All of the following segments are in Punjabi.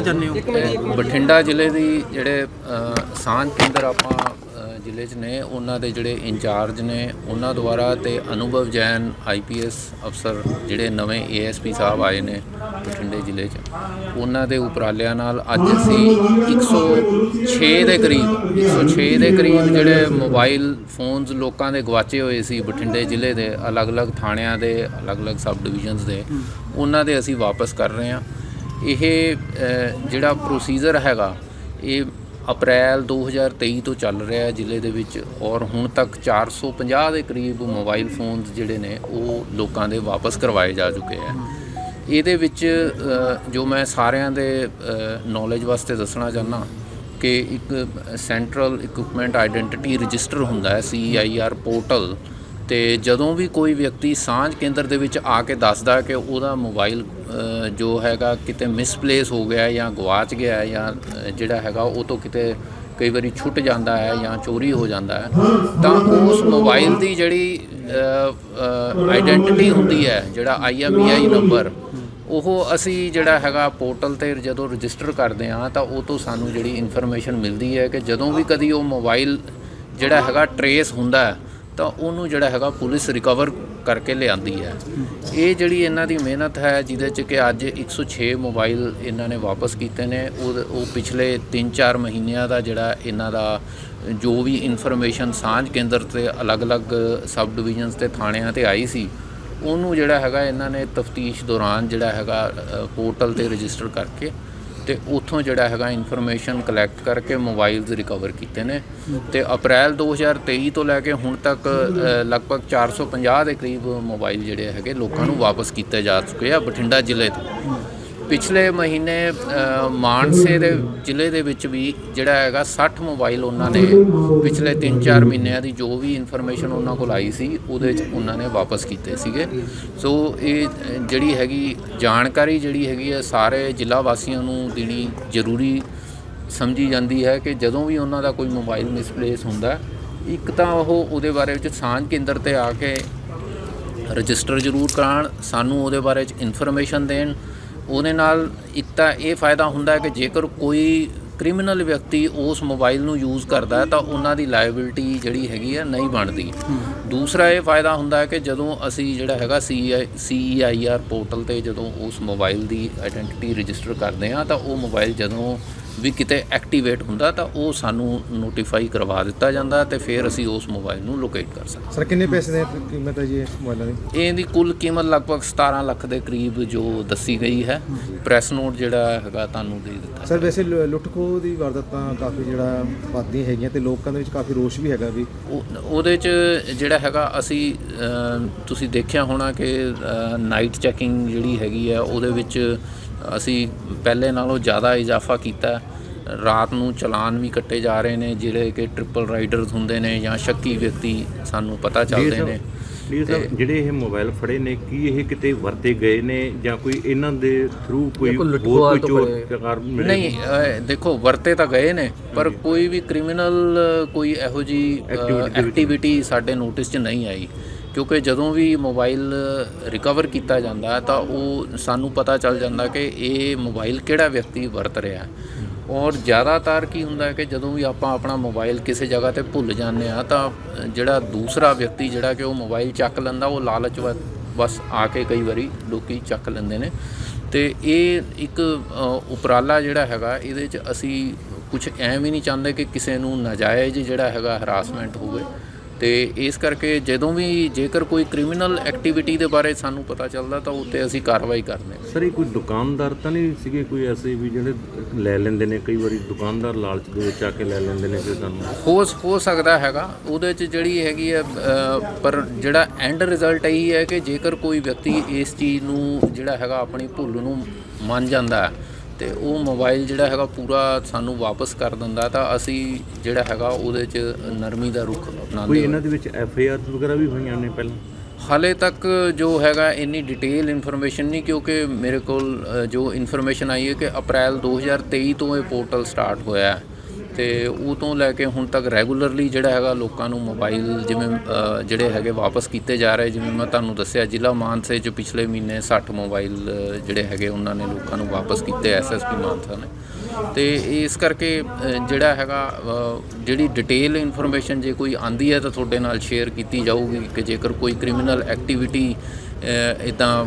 ਕਰਨਾ ਚਾਹੁੰਦੇ ਹੋ? ਬਠਿੰਡਾ ਜ਼ਿਲ੍ਹੇ ਦੀ ਜਿਹੜੇ ਸਾਂਝ ਕੇਂਦਰ ਆਪਾਂ ਜ਼ਿਲ੍ਹੇ 'ਚ ਨੇ ਉਹਨਾਂ ਦੇ ਜਿਹੜੇ ਇੰਚਾਰਜ ਨੇ ਉਹਨਾਂ ਦੁਆਰਾ ਤੇ ਅਨੁਭਵ ਜੈਨ ਆਈਪੀਐਸ ਅਫਸਰ ਜਿਹੜੇ ਨਵੇਂ ਏਐਸਪੀ ਸਾਹਿਬ ਆਏ ਨੇ ਬਠਿੰਡੇ ਜ਼ਿਲ੍ਹੇ 'ਚ ਉਹਨਾਂ ਦੇ ਉਪਰਾਲਿਆਂ ਨਾਲ ਅੱਜ ਅਸੀਂ 106 ਦੇ ਕਰੀਬ 106 ਦੇ ਕਰੀਬ ਜਿਹੜੇ ਮੋਬਾਈਲ ਫੋਨਸ ਲੋਕਾਂ ਦੇ ਗਵਾਚੇ ਹੋਏ ਸੀ ਬਠਿੰਡੇ ਜ਼ਿਲ੍ਹੇ ਦੇ ਅਲੱਗ-ਅਲੱਗ ਥਾਣਿਆਂ ਦੇ ਅਲੱਗ-ਅਲੱਗ ਸਬ ਡਿਵੀਜ਼ਨਸ ਦੇ ਉਹਨਾਂ ਦੇ ਅਸੀਂ ਵਾਪਸ ਕਰ ਰਹੇ ਹਾਂ। ਇਹ ਜਿਹੜਾ ਪ੍ਰੋਸੀਜਰ ਹੈਗਾ, ਇਹ ਅਪ੍ਰੈਲ 2023 ਤੋਂ ਚੱਲ ਰਿਹਾ ਹੈ ਜ਼ਿਲ੍ਹੇ ਦੇ ਵਿੱਚ ਔਰ ਹੁਣ ਤੱਕ 450 ਦੇ ਕਰੀਬ ਮੋਬਾਈਲ ਫੋਨਸ ਜਿਹੜੇ ਨੇ, ਉਹ ਲੋਕਾਂ ਦੇ ਵਾਪਸ ਕਰਵਾਏ ਜਾ ਚੁੱਕੇ ਹੈ। ਇਹਦੇ ਵਿੱਚ ਜੋ ਮੈਂ ਸਾਰਿਆਂ ਦੇ ਨੌਲੇਜ ਵਾਸਤੇ ਦੱਸਣਾ ਚਾਹੁੰਦਾ, ਕਿ ਇੱਕ ਸੈਂਟਰਲ ਇਕਵਿਪਮੈਂਟ ਆਇਡੈਂਟੀਟੀ ਰਜਿਸਟਰ ਹੁੰਦਾ ਹੈ ਸੀਆਈਆਰ ਪੋਰਟਲ ਤੇ ਜਦੋਂ ਵੀ ਕੋਈ ਵਿਅਕਤੀ ਸਾਂਝ ਕੇਂਦਰ ਦੇ ਵਿੱਚ ਆ ਕੇ ਦੱਸਦਾ ਕਿ ਉਹਦਾ ਮੋਬਾਈਲ ਜੋ ਹੈਗਾ ਕਿਤੇ ਮਿਸਪਲੇਸ ਹੋ ਗਿਆ ਜਾਂ ਗਵਾਚ ਗਿਆ ਜਾਂ ਜਿਹੜਾ ਹੈਗਾ ਉਹ ਤੋਂ ਕਿਤੇ ਕਈ ਵਾਰੀ ਛੁੱਟ ਜਾਂਦਾ ਹੈ ਜਾਂ ਚੋਰੀ ਹੋ ਜਾਂਦਾ ਹੈ, ਤਾਂ ਉਸ ਮੋਬਾਈਲ ਦੀ ਜਿਹੜੀ ਆਇਡੈਂਟੀਟੀ ਹੁੰਦੀ ਹੈ, ਜਿਹੜਾ ਆਈਐਮਈਆਈ ਨੰਬਰ ਉਹ ਅਸੀਂ ਜਿਹੜਾ ਹੈਗਾ ਪੋਰਟਲ ਤੇ ਜਦੋਂ ਰਜਿਸਟਰ ਕਰਦੇ ਹਾਂ ਤਾਂ ਉਹ ਤੋਂ ਸਾਨੂੰ ਜਿਹੜੀ ਇਨਫੋਰਮੇਸ਼ਨ ਮਿਲਦੀ ਹੈ ਕਿ ਜਦੋਂ ਵੀ ਕਦੀ ਉਹ ਮੋਬਾਈਲ ਜਿਹੜਾ ਹੈਗਾ ਟਰੇਸ ਹੁੰਦਾ ਹੈ ਤਾਂ ਉਹਨੂੰ ਜਿਹੜਾ ਹੈਗਾ ਪੁਲਿਸ ਰਿਕਵਰ ਕਰਕੇ ਲਿਆਂਦੀ ਹੈ। ਇਹ ਜਿਹੜੀ ਇਹਨਾਂ ਦੀ ਮਿਹਨਤ ਹੈ, ਜਿਹਦੇ ਚ ਕਿ ਅੱਜ 106 ਮੋਬਾਈਲ ਇਹਨਾਂ ਨੇ ਵਾਪਸ ਕੀਤੇ ਨੇ, ਉਹ ਉਹ ਪਿਛਲੇ 3-4 ਮਹੀਨਿਆਂ ਦਾ ਜਿਹੜਾ ਇਹਨਾਂ ਦਾ ਜੋ ਵੀ ਇਨਫੋਰਮੇਸ਼ਨ ਸਾਂਝ ਕੇਂਦਰ ਤੇ ਅਲੱਗ-ਅਲੱਗ ਸਬ ਡਿਵੀਜ਼ਨਸ ਤੇ ਥਾਣਿਆਂ ਤੇ ਆਈ ਸੀ, ਉਹਨੂੰ ਜਿਹੜਾ ਹੈਗਾ ਇਹਨਾਂ ਨੇ ਤਫਤੀਸ਼ ਦੌਰਾਨ ਜਿਹੜਾ ਹੈਗਾ ਪੋਰਟਲ ਤੇ ਰਜਿਸਟਰ ਕਰਕੇ ਤੇ ਉੱਥੋਂ ਜਿਹੜਾ ਹੈਗਾ ਇਨਫੋਰਮੇਸ਼ਨ ਕਲੈਕਟ ਕਰਕੇ ਮੋਬਾਈਲਸ ਰਿਕਵਰ ਕੀਤੇ ਨੇ। ਤੇ ਅਪ੍ਰੈਲ 2023 ਤੋਂ ਲੈ ਕੇ ਹੁਣ ਤੱਕ ਅ, ਲਗਭਗ 450 ਦੇ ਕਰੀਬ ਮੋਬਾਈਲ ਜਿਹੜੇ ਹੈਗੇ ਲੋਕਾਂ ਨੂੰ ਵਾਪਸ ਕੀਤੇ ਜਾ ਚੁੱਕੇ ਆ ਬਠਿੰਡਾ ਜ਼ਿਲ੍ਹੇ ਤੋਂ। ਪਿਛਲੇ ਮਹੀਨੇ ਮਾਨਸੇ ਦੇ ਜ਼ਿਲ੍ਹੇ ਦੇ ਵਿੱਚ ਵੀ ਜਿਹੜਾ ਹੈਗਾ 60 ਮੋਬਾਈਲ ਉਹਨਾਂ ਨੇ ਪਿਛਲੇ 3-4 ਮਹੀਨਿਆਂ ਦੀ ਜੋ ਵੀ ਇਨਫੋਰਮੇਸ਼ਨ ਉਹਨਾਂ ਕੋਲ ਆਈ ਸੀ, ਉਹਦੇ 'ਚ ਉਹਨਾਂ ਨੇ ਵਾਪਸ ਕੀਤੇ ਸੀਗੇ। ਸੋ ਇਹ ਜਿਹੜੀ ਹੈਗੀ ਜਾਣਕਾਰੀ ਜਿਹੜੀ ਹੈਗੀ ਹੈ ਸਾਰੇ ਜ਼ਿਲ੍ਹਾ ਵਾਸੀਆਂ ਨੂੰ ਦੇਣੀ ਜ਼ਰੂਰੀ ਸਮਝੀ ਜਾਂਦੀ ਹੈ ਕਿ ਜਦੋਂ ਵੀ ਉਹਨਾਂ ਦਾ ਕੋਈ ਮੋਬਾਈਲ ਮਿਸਪਲੇਸ ਹੁੰਦਾ, ਇੱਕ ਤਾਂ ਉਹ ਉਹਦੇ ਬਾਰੇ ਵਿੱਚ ਸਾਂਝ ਕੇਂਦਰ ਤੇ ਆ ਕੇ ਰਜਿਸਟਰ ਜ਼ਰੂਰ ਕਰਾਉਣ, ਸਾਨੂੰ ਉਹਦੇ ਬਾਰੇ ਚ ਇਨਫੋਰਮੇਸ਼ਨ ਦੇਣ ਉਹਦੇ ਨਾਲ ਇੱਕ ਤਾਂ ਇਹ ਫਾਇਦਾ ਹੁੰਦਾ ਹੈ ਕਿ ਜੇਕਰ ਕੋਈ ਕ੍ਰਿਮੀਨਲ ਵਿਅਕਤੀ ਉਸ ਮੋਬਾਈਲ ਨੂੰ ਯੂਜ਼ ਕਰਦਾ ਤਾਂ ਉਹਨਾਂ ਦੀ ਲਾਇਬਿਲਿਟੀ ਜਿਹੜੀ ਹੈਗੀ ਹੈ ਨਹੀਂ ਬਣਦੀ। ਦੂਸਰਾ ਇਹ ਫਾਇਦਾ ਹੁੰਦਾ ਹੈ ਕਿ ਜਦੋਂ ਅਸੀਂ ਜਿਹੜਾ ਹੈਗਾ ਸੀਈਆਈਆਰ ਪੋਰਟਲ ਤੇ ਜਦੋਂ ਉਸ ਮੋਬਾਈਲ ਦੀ ਆਇਡੈਂਟੀਟੀ ਰਜਿਸਟਰ ਕਰਦੇ ਹਾਂ, ਤਾਂ ਉਹ ਮੋਬਾਈਲ ਜਦੋਂ ਵੀ ਕਿਤੇ ਐਕਟੀਵੇਟ ਹੁੰਦਾ ਤਾਂ ਉਹ ਸਾਨੂੰ ਨੋਟੀਫਾਈ ਕਰਵਾ ਦਿੱਤਾ ਜਾਂਦਾ ਤੇ ਫਿਰ ਅਸੀਂ ਉਸ ਮੋਬਾਈਲ ਨੂੰ ਲੋਕੇਟ ਕਰ ਸਕਦੇ ਸਰ ਕਿੰਨੇ ਪੈਸੇ ਦੀ ਕੀਮਤ ਹੈ ਜੀ ਇਸ ਮੋਬਾਈਲਾਂ ਦੀ? ਇਹਦੀ ਕੁੱਲ ਕੀਮਤ ਲਗਭਗ 17 ਲੱਖ ਦੇ ਕਰੀਬ ਜੋ ਦੱਸੀ ਗਈ ਹੈ। ਪ੍ਰੈਸ ਨੋਟ ਜਿਹੜਾ ਹੈਗਾ ਤੁਹਾਨੂੰ ਦੇ ਦਿੱਤਾ ਸਰ ਵੈਸੇ ਲੁ- ਲੁੱਟ ਖੋਹ ਦੀ ਵਾਰਦਾਤਾਂ ਕਾਫੀ ਜਿਹੜਾ ਵੱਧਦੀਆਂ ਹੈਗੀਆਂ ਤੇ ਲੋਕਾਂ ਦੇ ਵਿੱਚ ਕਾਫੀ ਰੋਸ਼ ਵੀ ਹੈਗਾ ਵੀ। ਉਹ- ਉਹਦੇ ਚ ਜਿਹੜਾ ਹੈਗਾ ਅਸੀਂ ਤੁਸੀਂ ਦੇਖਿਆ ਹੋਣਾ ਕਿ ਨਾਈਟ ਚੈਕਿੰਗ ਜਿਹੜੀ ਹੈਗੀ ਆ ਉਹਦੇ ਵਿੱਚ ਅਸੀਂ ਪਹਿਲੇ ਨਾਲੋਂ ਜ਼ਿਆਦਾ ਇਜ਼ਾਫਾ ਕੀਤਾ। ਰਾਤ ਨੂੰ ਚਲਾਨ ਵੀ ਕੱਟੇ ਜਾ ਰਹੇ ਨੇ ਜਿਹੜੇ ਕਿ ਟ੍ਰਿਪਲ ਰਾਈਡਰਸ ਹੁੰਦੇ ਨੇ ਜਾਂ ਸ਼ੱਕੀ ਵਿਅਕਤੀ ਸਾਨੂੰ ਪਤਾ ਚੱਲਦੇ ਨੇ ਲੀਡਰ ਸਾਹਿਬ ਜਿਹੜੇ ਇਹ ਮੋਬਾਈਲ ਫੜੇ ਨੇ ਕੀ ਇਹ ਕਿਤੇ ਵਰਤੇ ਗਏ ਨੇ ਜਾਂ ਕੋਈ ਇਹਨਾਂ ਦੇ ਥਰੂ ਕੋਈ ਹੋਰ ਕੋਈ ਚੋਰ ਮਿਲੇ ਨਹੀਂ ਦੇਖੋ ਵਰਤੇ ਤਾਂ ਗਏ ਨੇ ਪਰ ਕੋਈ ਵੀ ਕ੍ਰਿਮੀਨਲ ਕੋਈ ਇਹੋ ਜੀ ਐਕਟੀਵਿਟੀ ਸਾਡੇ ਨੋਟਿਸ 'ਚ ਨਹੀਂ ਆਈ। ਕਿਉਂਕਿ ਜਦੋਂ ਵੀ ਮੋਬਾਈਲ ਰਿਕਵਰ ਕੀਤਾ ਜਾਂਦਾ ਤਾਂ ਉਹ ਸਾਨੂੰ ਪਤਾ ਚੱਲ ਜਾਂਦਾ ਕਿ ਇਹ ਮੋਬਾਈਲ ਕਿਹੜਾ ਵਿਅਕਤੀ ਵਰਤ ਰਿਹਾ। ਹੈ ਔਰ ਜ਼ਿਆਦਾਤਰ ਕੀ ਹੁੰਦਾ ਕਿ ਜਦੋਂ ਵੀ ਆਪਾਂ ਆਪਣਾ ਮੋਬਾਈਲ ਕਿਸੇ ਜਗ੍ਹਾ ਤੇ ਭੁੱਲ ਜਾਂਦੇ ਆ ਤਾਂ ਜਿਹੜਾ ਦੂਸਰਾ ਵਿਅਕਤੀ ਜਿਹੜਾ ਕਿ ਉਹ ਮੋਬਾਈਲ ਚੱਕ ਲੈਂਦਾ, ਉਹ ਲਾਲਚ ਵ- ਬਸ ਆ ਕੇ ਕਈ ਵਾਰੀ ਲੋਕੀ ਚੱਕ ਲੈਂਦੇ ਨੇ। ਤੇ ਇਹ ਇੱਕ ਉਪਰਾਲਾ ਜਿਹੜਾ ਹੈਗਾ, ਇਹਦੇ 'ਚ ਅਸੀਂ ਕੁਝ ਐਂ ਵੀ ਨਹੀਂ ਚਾਹੁੰਦੇ ਕਿ ਕਿਸੇ ਨੂੰ ਨਾਜਾਇਜ਼ ਜਿਹੜਾ ਹੈਗਾ ਹਰਾਸਮੈਂਟ ਹੋਵੇ। ਤੇ ਇਸ ਕਰਕੇ ਜਦੋਂ ਵੀ ਜੇਕਰ ਕੋਈ ਕ੍ਰਿਮੀਨਲ ਐਕਟੀਵਿਟੀ ਦੇ ਬਾਰੇ ਸਾਨੂੰ ਪਤਾ ਚੱਲਦਾ ਤਾਂ ਉੱਤੇ ਅਸੀਂ ਕਾਰਵਾਈ ਕਰਦੇ ਹਾਂ ਸਰ ਇਹ ਕੋਈ ਦੁਕਾਨਦਾਰ ਤਾਂ ਨਹੀਂ ਸੀਗੇ ਕੋਈ ਐਸੇ ਵੀ ਜਿਹੜੇ ਲੈ ਲੈਂਦੇ ਨੇ? ਕਈ ਵਾਰੀ ਦੁਕਾਨਦਾਰ ਲਾਲਚ ਦੇ ਵਿੱਚ ਆ ਕੇ ਲੈ ਲੈਂਦੇ ਨੇ ਕਿ ਸਾਨੂੰ? ਹੋ ਹੋ ਸਕਦਾ ਹੈਗਾ। ਉਹਦੇ 'ਚ ਜਿਹੜੀ ਹੈਗੀ ਹੈ ਪਰ ਜਿਹੜਾ ਐਂਡ ਰਿਜ਼ਲਟ ਇਹੀ ਹੈ ਕਿ ਜੇਕਰ ਕੋਈ ਵਿਅਕਤੀ ਇਸ ਚੀਜ਼ ਨੂੰ ਜਿਹੜਾ ਹੈਗਾ ਆਪਣੀ ਭੁੱਲ ਨੂੰ ਮੰਨ ਜਾਂਦਾ ਹੈ ਤੇ ਉਹ ਮੋਬਾਈਲ ਜਿਹੜਾ ਹੈਗਾ ਪੂਰਾ ਸਾਨੂੰ ਵਾਪਸ ਕਰ ਦਿੰਦਾ ਤਾਂ ਅਸੀਂ ਜਿਹੜਾ ਹੈਗਾ ਉਹਦੇ 'ਚ ਨਰਮੀ ਦਾ ਰੁਖ ਕੋਈ ਅਪਣਾਉਂਦੇ ਇਹਨਾਂ ਦੇ ਵਿੱਚ ਐਫ ਆਈ ਆਰ ਵਗੈਰਾ ਵੀ ਹੋਈਆਂ ਨੇ ਪਹਿਲਾਂ? ਹਾਲੇ ਤੱਕ ਜੋ ਹੈਗਾ ਇੰਨੀ ਡਿਟੇਲ ਇਨਫੋਰਮੇਸ਼ਨ ਨਹੀਂ ਕਿਉਂਕਿ ਮੇਰੇ ਕੋਲ ਅ, ਜੋ ਇਨਫੋਰਮੇਸ਼ਨ ਆਈ ਹੈ ਕਿ ਅਪ੍ਰੈਲ 2023 ਤੋਂ ਇਹ ਪੋਰਟਲ ਸਟਾਰਟ ਹੋਇਆ ਹੈ। ਤੇ ਉਹ ਤੋਂ ਲੈ ਕੇ ਹੁਣ ਤੱਕ ਰੈਗੂਲਰਲੀ ਜਿਹੜਾ ਹੈਗਾ ਲੋਕਾਂ ਨੂੰ ਮੋਬਾਈਲ ਜਿਵੇਂ ਜਿਹੜੇ ਹੈਗੇ ਵਾਪਸ ਕੀਤੇ ਜਾ ਰਹੇ, ਜਿਵੇਂ ਮੈਂ ਤੁਹਾਨੂੰ ਦੱਸਿਆ, ਜ਼ਿਲ੍ਹਾ ਮਾਨਸੇ 'ਚ ਪਿਛਲੇ ਮਹੀਨੇ 60 ਮੋਬਾਈਲ ਜਿਹੜੇ ਹੈਗੇ ਉਹਨਾਂ ਨੇ ਲੋਕਾਂ ਨੂੰ ਵਾਪਸ ਕੀਤੇ ਐਸਐਸਪੀ ਮਾਨਸਾ ਨੇ। ਤੇ ਇਸ ਕਰਕੇ ਜਿਹੜਾ ਹੈਗਾ ਜਿਹੜੀ ਡਿਟੇਲ ਇਨਫੋਰਮੇਸ਼ਨ ਜੇ ਕੋਈ ਆਂਦੀ ਹੈ ਤਾਂ ਤੁਹਾਡੇ ਨਾਲ ਸ਼ੇਅਰ ਕੀਤੀ ਜਾਊਗੀ ਕਿ ਜੇਕਰ ਕੋਈ ਕ੍ਰਿਮੀਨਲ ਐਕਟੀਵਿਟੀ ਇਦਾਂ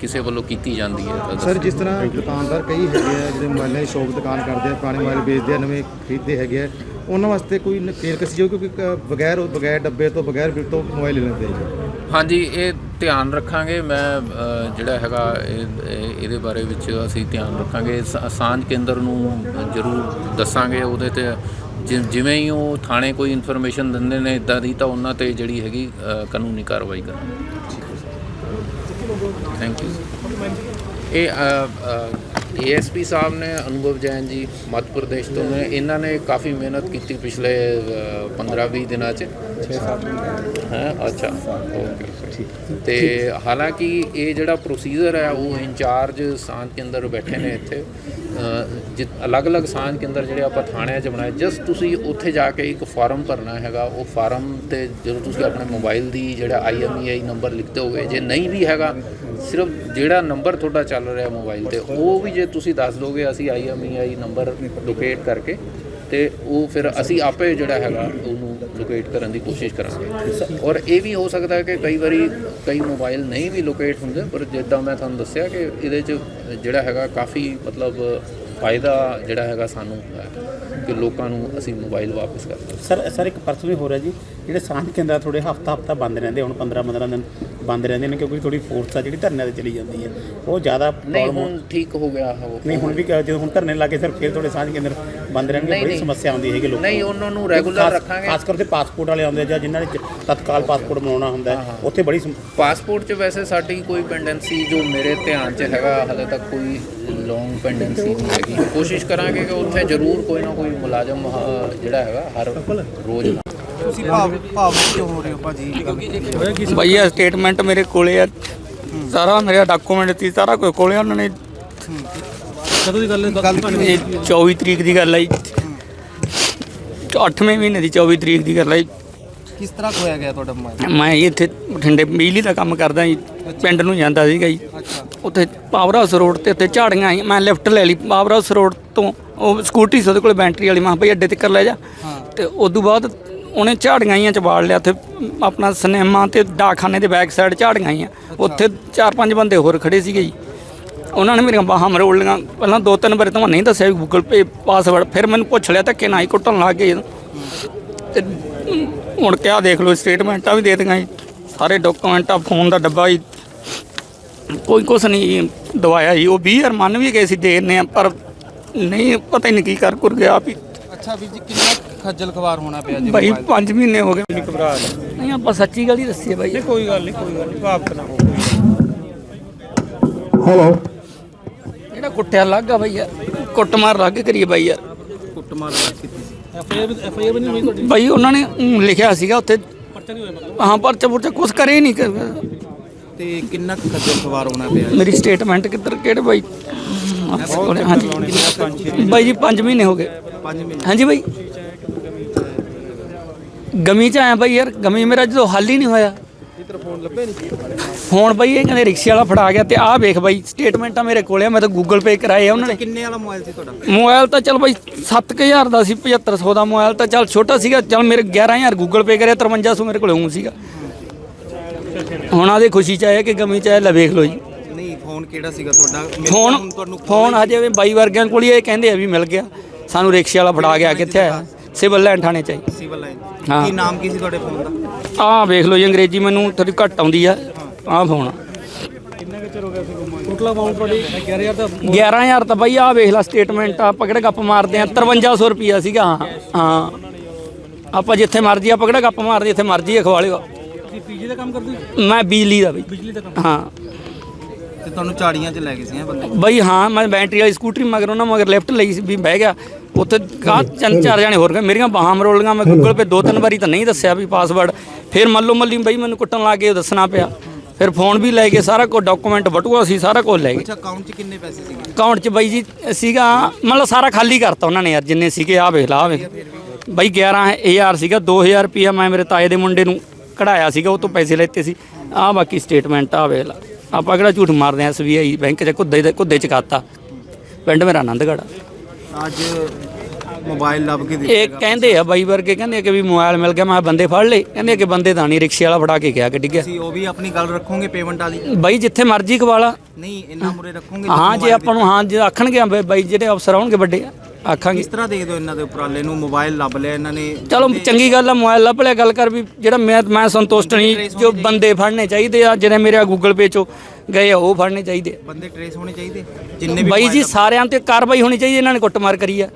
ਕਿਸੇ ਵੱਲੋਂ ਕੀਤੀ ਜਾਂਦੀ ਹੈ ਸਰ ਜਿਸ ਤਰ੍ਹਾਂ ਦੁਕਾਨਦਾਰ ਕਈ ਹੈਗੇ ਆ ਜਿਹੜੇ ਮੋਬਾਈਲਾਂ ਦੀ ਸ਼ੌਪ ਦੁਕਾਨ ਕਰਦੇ ਆ ਪੁਰਾਣੇ ਮੋਬਾਈਲ ਵੇਚਦੇ ਆ ਨਵੇਂ ਖਰੀਦਦੇ ਹੈਗੇ ਆ ਉਹਨਾਂ ਵਾਸਤੇ ਕੋਈ ਨਕੇਲ ਕਸੀ ਜਾਊ ਕਿਉਂਕਿ ਬਗੈਰ ਬਗੈਰ ਡੱਬੇ ਤੋਂ ਬਗੈਰ ਬਿਲ ਤੋਂ ਮੋਬਾਈਲ ਲੈ ਲੈਂਦੇ ਆ ਜੀ। ਹਾਂਜੀ ਇਹ ਧਿਆਨ ਰੱਖਾਂਗੇ ਮੈਂ ਜਿਹੜਾ ਹੈਗਾ ਇਹ- ਇਹ- ਇਹਦੇ ਬਾਰੇ ਵਿੱਚ ਅਸੀਂ ਧਿਆਨ ਰੱਖਾਂਗੇ ਸਾਂਝ ਕੇਂਦਰ ਨੂੰ ਜ਼ਰੂਰ ਦੱਸਾਂਗੇ ਉਹਦੇ ਤੇ ਜਿ- ਜਿਵੇਂ ਹੀ ਉਹ ਥਾਣੇ ਕੋਈ ਇਨਫੋਰਮੇਸ਼ਨ ਦਿੰਦੇ ਨੇ ਇਦਾਂ ਦੀ ਤਾਂ ਉਹਨਾਂ ਤੇ ਜਿਹੜੀ ਹੈਗੀ ਕਾਨੂੰਨੀ ਕਾਰਵਾਈ ਕਰਾਂਗੇ। ਥੈਂਕ ਯੂ ਇਹ ਏਐਸਪੀ ਸਾਹਿਬ ਨੇ ਅਨੁਭਵ ਜੈਨ ਜੀ ਮੱਧ ਪ੍ਰਦੇਸ਼ ਤੋਂ ਨੇ ਇਹਨਾਂ ਨੇ ਕਾਫੀ ਮਿਹਨਤ ਕੀਤੀ ਪਿਛਲੇ 15-20 ਦਿਨਾਂ 'ਚ। 6-7 ਹੈ ਅੱਛਾ ਓਕੇ। ਤੇ ਹਾਲਾਂਕਿ ਇਹ ਜਿਹੜਾ ਪ੍ਰੋਸੀਜਰ ਹੈ, ਉਹ ਇੰਚਾਰਜ ਸਾਂਝ ਕੇਂਦਰ ਬੈਠੇ ਨੇ ਇੱਥੇ। ਜਿ- ਅਲੱਗ-ਅਲੱਗ ਸਾਂਝ ਕੇਂਦਰ ਜਿਹੜੇ ਆਪਾਂ ਥਾਣਿਆਂ 'ਚ ਬਣਾਏ ਜਸਟ ਤੁਸੀਂ ਉੱਥੇ ਜਾ ਕੇ ਇੱਕ ਫਾਰਮ ਭਰਨਾ ਹੈਗਾ। ਉਹ ਫਾਰਮ ਤੇ ਜਦੋਂ ਤੁਸੀਂ ਆਪਣੇ ਮੋਬਾਈਲ ਦੀ ਜਿਹੜਾ ਆਈਐਮਈਆਈ ਨੰਬਰ ਲਿਖਦੇ ਹੋਗੇ, ਜੇ ਨਹੀਂ ਵੀ ਹੈਗਾ, ਸਿਰਫ ਜਿਹੜਾ ਨੰਬਰ ਤੁਹਾਡਾ ਚੱਲ ਰਿਹਾ ਮੋਬਾਈਲ ਤੇ, ਉਹ ਵੀ ਜੇ ਤੁਸੀਂ ਦੱਸ ਦੋਗੇ, ਅਸੀਂ ਆਈਐਮਈਆਈ ਨੰਬਰ ਲੋਕੇਟ ਕਰਕੇ, ਤੇ ਉਹ ਫਿਰ ਅਸੀਂ ਆਪੇ ਜਿਹੜਾ ਹੈਗਾ, ਉਹਨੂੰ ਲੋਕੇਟ ਕਰਨ ਦੀ ਕੋਸ਼ਿਸ਼ ਕਰਾਂਗੇ। ਔਰ ਇਹ ਵੀ ਹੋ ਸਕਦਾ ਹੈ ਕਿ ਕਈ ਵਾਰੀ ਕਈ ਮੋਬਾਈਲ ਨਹੀਂ ਵੀ ਲੋਕੇਟ ਹੁੰਦੇ ਪਰ ਜਿੱਦਾਂ ਮੈਂ ਤੁਹਾਨੂੰ ਦੱਸਿਆ ਕਿ ਇਹਦੇ 'ਚ ਜਿਹੜਾ ਹੈਗਾ ਕਾਫੀ ਮਤਲਬ ਫਾਇਦਾ ਜਿਹੜਾ ਹੈਗਾ ਸਾਨੂੰ ਹੈ ਕਿ ਲੋਕਾਂ ਨੂੰ ਅਸੀਂ ਮੋਬਾਈਲ ਵਾਪਸ ਕਰ ਸਕਦੇ ਸਰ ਸਰ ਇੱਕ ਪਰਸੋਂ ਵੀ ਹੋ ਰਿਹਾ ਜੀ ਜਿਹੜੇ ਸਾਂਝ ਕੇਂਦਰ ਥੋੜੇ ਹਫਤਾ ਹਫਤਾ ਬੰਦ ਰਹਿੰਦੇ ਹੁਣ 15 15 ਦਿਨ ਬੰਦ ਰਹਿੰਦੇ ਨੇ ਕਿਉਂਕਿ ਥੋੜੀ ਫੋਰਸ ਆ ਜਿਹੜੀ ਧਰਨੇ ਤੇ ਚਲੀ ਜਾਂਦੀ ਹੈ। ਉਹ ਜ਼ਿਆਦਾ ਹੁਣ ਠੀਕ ਹੋ ਗਿਆ ਉਹ। ਨਹੀਂ ਹੁਣ ਵੀ ਜਦੋਂ ਹੁਣ ਧਰਨੇ ਲੱਗੇ ਸਰ ਫਿਰ ਥੋੜੇ ਸਾਂਝ ਕੇਂਦਰ ਬੰਦ ਰਹਿਣਗੇ ਬੜੀ। ਸਮੱਸਿਆ ਆਉਂਦੀ ਹੈਗੀ ਲੋਕਾਂ ਨਹੀਂ ਉਹਨਾਂ ਨੂੰ ਰੈਗੂਲਰ ਰੱਖਾਂਗੇ। ਖਾਸ ਕਰਕੇ ਪਾਸਪੋਰਟ ਵਾਲੇ ਆਉਂਦੇ ਜਾਂ ਜਿਨ੍ਹਾਂ ਨੇ ਤਤਕਾਲ ਪਾਸਪੋਰਟ ਬਣਾਉਣਾ ਹੁੰਦਾ ਹੈ, ਉੱਥੇ ਬੜੀ ਪਾਸਪੋਰਟ 'ਚ ਵੈਸੇ ਸਾਡੀ ਕੋਈ ਪੈਂਡੈਂਸੀ ਜੋ ਮੇਰੇ ਧਿਆਨ 'ਚ ਹੈਗਾ ਹਲੇ ਤੱਕ ਕੋਈ ਲੌਂਗ ਪੈਂਡੈਂਸੀ ਨਹੀਂ ਹੈਗੀ। ਕੋਸ਼ਿਸ਼ ਕਰਾਂਗੇ ਕਿ ਉੱਥੇ ਜ਼ਰੂਰ ਕੋਈ ਨਾ ਕੋਈ ਮੁਲਾਜ਼ਮ ਜਿਹੜਾ ਹੈਗਾ ਹਰ ਰੋਜ਼ ਤੁਸੀਂ ਭਾਵ ਭਾਵ ਕਿਉਂ ਹੋ ਰਹੇ ਹੋ ਭਾਜੀ? ਭਈਆ ਸਟੇਟਮੈਂਟ ਮੇਰੇ ਕੋਲੇ ਆ। ਸਾਰਾ ਮੇਰਾ ਡਾਕੂਮੈਂਟ ਸੀ ਸਾਰਾ ਕੁਝ ਕੋਲੇ ਆ, ਉਹਨਾਂ ਨੇ ਕਦੋਂ ਦੀ ਗੱਲ ਹੈ? ਗੱਲ ਇਹ 24 ਤਰੀਕ ਦੀ ਗੱਲ ਹੈ 8ਵੇਂ ਮਹੀਨੇ ਦੀ 24 ਤਰੀਕ ਦੀ ਗੱਲ ਹੈ ਕਿਸ ਤਰ੍ਹਾਂ ਖੋਇਆ ਗਿਆ ਤੁਹਾਡਾ ਮੋਬਾਈਲ? ਮੈਂ ਜੀ ਇੱਥੇ ਬਠਿੰਡੇ ਬਿਜਲੀ ਦਾ ਕੰਮ ਕਰਦਾ ਜੀ। ਪਿੰਡ ਨੂੰ ਜਾਂਦਾ ਸੀਗਾ ਜੀ। ਉੱਥੇ ਪਾਵਰ ਹਾਊਸ ਰੋਡ ਤੇ ਉੱਤੇ ਝਾੜੀਆਂ ਆਈਆਂ। ਮੈਂ ਲਿਫਟ ਲੈ ਲਈ ਪਾਵਰ ਹਾਊਸ ਰੋਡ ਤੋਂ। ਉਹ ਸਕੂਟੀ ਸੀ ਉਹਦੇ ਕੋਲ ਬੈਟਰੀ ਵਾਲੀ। ਮੈਂ ਕਿਹਾ ਭਈ ਅੱਡੇ ਤੱਕ ਲੈ ਜਾ। ਤੇ ਉਸ ਤੋਂ ਬਾਅਦ ਉਹਨੇ ਝਾੜੀਆਂ ਆਈਆਂ ਚ ਵਾੜ ਲਿਆ। ਉੱਥੇ ਆਪਣਾ ਸਿਨੇਮਾ ਤੇ ਡਾਕਖਾਨੇ ਦੇ ਬੈਕ ਸਾਈਡ ਝਾੜੀਆਂ ਆਈਆਂ। ਉੱਥੇ ਚਾਰ ਪੰਜ ਬੰਦੇ ਹੋਰ ਖੜੇ ਸੀਗੇ ਜੀ। ਉਹਨਾਂ ਨੇ ਮੇਰੀਆਂ ਬਾਹਾਂ ਮਰੋੜ ਲਈਆਂ। ਪਹਿਲਾਂ ਦੋ ਤਿੰਨ ਵਾਰੀ ਤਾਂ ਮੈਂ ਨਹੀਂ ਦੱਸਿਆ ਗੂਗਲ ਪੇ ਪਾਸਵਰਡ ਫਿਰ ਮੈਨੂੰ ਪੁੱਛ ਲਿਆ ਧੱਕੇ ਨਾਲ ਹੀ ਕੁੱਟਣ ਲੱਗ ਗਏ। ਤੇ ਹੁਣ ਕਿਆ ਦੇਖ ਲਓ ਸਟੇਟਮੈਂਟਾਂ ਵੀ ਦੇ ਦਿੱਤੀਆਂ ਜੀ। ਸਾਰੇ ਡਾਕੂਮੈਂਟ ਆ ਫੋਨ ਦਾ ਡੱਬਾ ਜੀ। ਕੋਈ ਕੁਛ ਨਹੀਂ ਦਵਾਇਆ ਜੀ। ਉਹ 20000 ਮੰਨ ਵੀ ਗਏ ਸੀ ਦੇਣੇ ਆ ਪਰ ਨਹੀਂ ਪਤਾ ਹੀ ਨਹੀਂ ਕੀ ਕਰ ਕਰ ਗਿਆ ਵੀ ਅੱਛਾ ਵੀਰ ਜੀ ਕਿੰਨਾ ਖੱਜਲ ਖਵਾਰ ਹੋਣਾ ਪਿਆ ਜੀ ਭਾਈ mobile 5 ਮਹੀਨੇ ਹੋ ਗਏ। ਨਹੀਂ ਘਬਰਾ ਨਹੀਂ ਆਪਾਂ ਸੱਚੀ ਗੱਲ ਹੀ ਦੱਸੀ ਹੈ ਭਾਈ ਕੋਈ ਗੱਲ ਨਹੀਂ ਕੋਈ ਗੱਲ ਨਹੀਂ ਭਾਵ ਨਾ ਜਿਹੜਾ ਕੁੱਟਿਆ ਲੱਗਾ ਭਾਈ ਯਾਰ। ਕੁੱਟਮਾਰ ਲੱਗ ਕਰੀਏ ਭਾਈ ਯਾਰ। ਕੁੱਟਮਾਰ ਕੀਤੀ ਸੀ। ਐਫਆਈਆਰ ਐਫਆਈਆਰ ਨਹੀਂ ਹੋਈ ਤੁਹਾਡੀ? ਭਾਈ ਉਹਨਾਂ ਨੇ ਊਂ ਲਿਖਿਆ ਸੀਗਾ ਉੱਥੇ। ਪਰਚਾ ਨਹੀਂ ਹੋਇਆ ਹਾਂ ਪਰਚਾ ਪੁਰਚਾ ਕੁਛ ਕਰੇ ਹੀ ਨਹੀਂ ਤੇ ਕਿੰਨਾ ਕੁ ਖੱਜਲ ਖਵਾਰ ਹੋਣਾ ਪਿਆ? ਮੇਰੀ ਸਟੇਟਮੈਂਟ ਕਿੱਧਰ ਕਿਹੜੇ ਭਾਈ ਹਾਂਜੀ। ਭਾਈ ਜੀ 5 ਮਹੀਨੇ ਹੋ ਗਏ। 5 ਮਹੀਨੇ। ਹਾਂਜੀ ਭਾਈ ਗਮੀ ਚ ਆਇਆ ਭਾਈ ਯਾਰ ਗਮੀ ਮੇਰਾ ਜਦੋਂ ਹੱਲ ਹੀ ਨਹੀਂ ਹੋਇਆ। ਫੋਨ ਲੱਭੇ ਨਹੀਂ ਹੁਣ ਭਾਈ ਇਹ ਕਹਿੰਦੇ ਰਿਕਸ਼ੇ ਵਾਲਾ ਫੜਾ ਗਿਆ ਤੇ ਆਹ ਵੇਖ ਭਾਈ ਸਟੇਟਮੈਂਟਾਂ ਮੇਰੇ ਕੋਲੇ ਆ ਮੈਂ ਤਾਂ ਗੂਗਲ ਪੇ ਕਰਾਏ ਆ ਉਹਨਾਂ ਨੇ। ਕਿੰਨੇ ਵਾਲਾ ਮੋਬਾਈਲ ਸੀ ਤੁਹਾਡਾ? ਮੋਬਾਈਲ ਤਾਂ ਚੱਲ ਭਾਈ 7000 ਦਾ ਸੀ 7500 ਦਾ ਮੋਬਾਈਲ ਤਾਂ ਚੱਲ ਛੋਟਾ ਸੀਗਾ ਚੱਲ ਮੇਰੇ 11000 ਗੂਗਲ ਪੇ ਕਰਿਆ 5300 ਮੇਰੇ ਕੋਲੇ ਹੂੰ ਸੀਗਾ। ਹੁਣ ਆਦੇ ਖੁਸ਼ੀ ਚ ਆਇਆ ਕਿ ਗਮੀ ਚ ਆਇਆ ਲੈ ਵੇਖ ਲਓ ਜੀ। ਨਹੀਂ ਫੋਨ ਕਿਹੜਾ ਸੀਗਾ ਤੁਹਾਡਾ? ਫੋਨ ਹੁਣ ਤੁਹਾਨੂੰ ਫੋਨ ਹਜੇ ਵੀ ਬਾਈ ਵਰਗਿਆਂ ਕੋਲ ਹੀ ਇਹ ਕਹਿੰਦੇ ਆ ਵੀ ਮਿਲ ਗਿਆ। ਸਾਨੂੰ ਰਿਕਸ਼ੇ ਵਾਲਾ ਫੜਾ ਗਿਆ ਕਿੱਥੇ ਆਇਆ ਸਿਵਲ ਲਾਈਨ ਥਾਣੇ ਚ ਆਈ। Civil line. ਕੀ ਨਾਮ ਕੀ ਸੀ ਤੁਹਾਡੇ ਫੋਨ ਦਾ? ਆਹ ਵੇਖ ਲਓ ਜੀ ਅੰਗਰੇਜ਼ੀ ਮੈਨੂੰ ਥੋੜੀ ਘੱਟ ਆਉਂਦੀ ਆ ਆਹ ਫੋਨ ਟੋਟਲ ਅਮਾਉਂਟ ਤੁਹਾਡੀ? 11000 ਦਾ 11000 ਤਾਂ ਬਾਈ ਆਹ ਵੇਖ ਲੈ ਸਟੇਟਮੈਂਟ ਆ ਪਕੜ ਗੱਪ ਮਾਰਦੇ ਆ 5300 ਰੁਪਿਆ ਸੀਗਾ ਹਾਂ ਹਾਂ। ਆਪਾਂ ਜਿੱਥੇ ਮਰਜ਼ੀ ਆ ਪਕੜ ਗੱਪ ਮਾਰਦੇ ਜਿੱਥੇ ਮਰਜ਼ੀ ਆ ਖਵਾ ਲਿਓ। ਤੁਸੀਂ ਪੀਜੀ ਦਾ ਕੰਮ ਕਰਦੇ ਮੈਂ ਬਿਜਲੀ ਦਾ ਬਈ। ਬਿਜਲੀ ਦਾ ਕੰਮ ਹਾਂ। ਤੇ ਤੁਹਾਨੂੰ ਝਾੜੀਆਂ 'ਚ ਲੈ ਗਏ ਸੀ ਇਹ ਬੰਦੇ? ਬਈ ਹਾਂ ਮੈਂ ਬੈਟਰੀ ਵਾਲੀ ਸਕੂਟਰੀ ਮਗਰ ਉਹਨਾਂ ਮਗਰ ਲੈਫਟ ਲਈ ਸੀ ਵੀ ਬਹਿ ਗਿਆ। ਉੱਥੇ ਕਾ ਚੰਨ ਚਾਰ ਜਾਣੇ ਹੋਰ ਗਏ ਮੇਰੀਆਂ ਬਾਹਾਂ ਮਰੋਲੀਆਂ ਮੈਂ ਗੂਗਲ ਪੇ ਦੋ ਤਿੰਨ ਵਾਰੀ ਤਾਂ ਨਹੀਂ ਦੱਸਿਆ ਵੀ ਪਾਸਵਰਡ ਫਿਰ ਮੱਲੋ ਮੱਲੀ ਬਈ ਮੈਨੂੰ ਕੁੱਟਣ ਲੱਗ ਗਏ ਦੱਸਣਾ ਪਿਆ। ਫਿਰ ਫੋਨ ਵੀ ਲੈ ਗਏ ਸਾਰਾ ਕੁਝ ਡਾਕੂਮੈਂਟ ਬਟੂਆ ਸੀ ਸਾਰਾ ਕੁਝ ਲੈ ਗਏ। ਅੱਛਾ ਅਕਾਊਂਟ 'ਚ ਕਿੰਨੇ ਪੈਸੇ ਸੀਗੇ? ਅਕਾਊਂਟ 'ਚ ਬਾਈ ਜੀ ਸੀਗਾ ਮਤਲਬ ਸਾਰਾ ਖਾਲੀ ਕਰਤਾ ਉਹਨਾਂ ਨੇ ਯਾਰ ਜਿੰਨੇ ਸੀਗੇ ਆ ਵੇਖ ਲਾ ਵੇਖ। ਬਾਈ 11000 ਸੀਗਾ 2000 ਰੁਪਿਆ ਮੈਂ ਮੇਰੇ ਤਾਏ ਦੇ ਮੁੰਡੇ ਨੂੰ ਕਢਾਇਆ ਸੀਗਾ ਉਹ ਤੋਂ ਪੈਸੇ ਲੈਤੇ ਸੀ। ਆ ਬਾਕੀ ਸਟੇਟਮੈਂਟ ਆ ਵੇਖ ਲਾ। ਆਪਾਂ ਕਿਹੜਾ ਝੂਠ ਮਾਰਦੇ ਆ ਐਸਬੀਆਈ ਬੈਂਕ 'ਚ ਕੁੱਦੇ ਕੁੱਦੇ 'ਚ ਖਾਤਾ। ਪਿੰਡ ਮੇਰਾ ਆਨੰਦਗੜ੍ਹ ਅੱਜ ਮੋਬਾਈਲ ਲੱਭ ਕੇ ਦਿੱਤਾ ਇਹ ਕਹਿੰਦੇ ਆ ਬਾਈ ਵਰਗੇ ਕਹਿੰਦੇ ਆ ਕਿ ਵੀ ਮੋਬਾਈਲ ਮਿਲ ਗਿਆ ਮੈਂ ਬੰਦੇ ਫੜ ਲਏ। ਕਹਿੰਦੇ ਕਿ ਬੰਦੇ ਤਾਂ ਨਹੀਂ ਰਿਕਸ਼ੇ ਵਾਲਾ ਫੜਾ ਕੇ ਗਿਆ ਕਿ ਡਿੱਗਿਆ ਤੁਸੀਂ ਉਹ ਵੀ ਆਪਣੀ ਗੱਲ ਰੱਖੋਗੇ ਪੇਮੈਂਟ ਵਾਲੀ? ਬਾਈ ਜਿੱਥੇ ਮਰਜ਼ੀ ਖਵਾਲਾ ਨਹੀਂ ਇੰਨਾ ਮੁਰੇ ਰੱਖੋਗੇ ਹਾਂ ਜੇ ਆਪਾਂ ਨੂੰ ਹਾਂ ਜੇ ਆਖਣਗੇ ਬਈ- ਬਾਈ ਜਿਹੜੇ ਅਫਸਰ ਆਉਣਗੇ ਵੱਡੇ ਆਖਾਂਗੇ। ਕਿਸ ਤਰ੍ਹਾਂ ਦੇਖਦੇ ਹੋ ਇਹਨਾਂ ਦੇ ਉਪਰਾਲੇ ਨੂੰ? ਮੋਬਾਈਲ ਲੱਭ ਲਿਆ ਇਹਨਾਂ ਨੇ। ਚਲੋ ਚੰਗੀ ਗੱਲ ਆ ਮੋਬਾਈਲ ਲੱਭ ਲਿਆ ਗੱਲ ਕਰ ਵੀ ਜਿਹੜਾ ਮੈਂ ਮੈਂ ਸੰਤੁਸ਼ਟ ਨਹੀਂ ਜੋ ਬੰਦੇ ਫੜਨੇ ਚਾਹੀਦੇ ਆ ਜਿਹੜੇ ਮੇਰੇ ਗੂਗਲ ਪੇ ਚੋਂ ਗਏ ਆ ਉਹ ਫੜਨੇ ਚਾਹੀਦੇ। ਬੰਦੇ ਟਰੇਸ ਹੋਣੇ ਚਾਹੀਦੇ ਜਿੰਨੇ ਵੀ ਬਾਈ ਜੀ ਸਾਰਿਆਂ ਤੇ ਕਾਰਵਾਈ ਹੋਣੀ ਚਾਹੀਦੀ ਇਹਨਾਂ ਨੇ ਕੁੱਟਮਾਰ ਕਰੀ ਆ।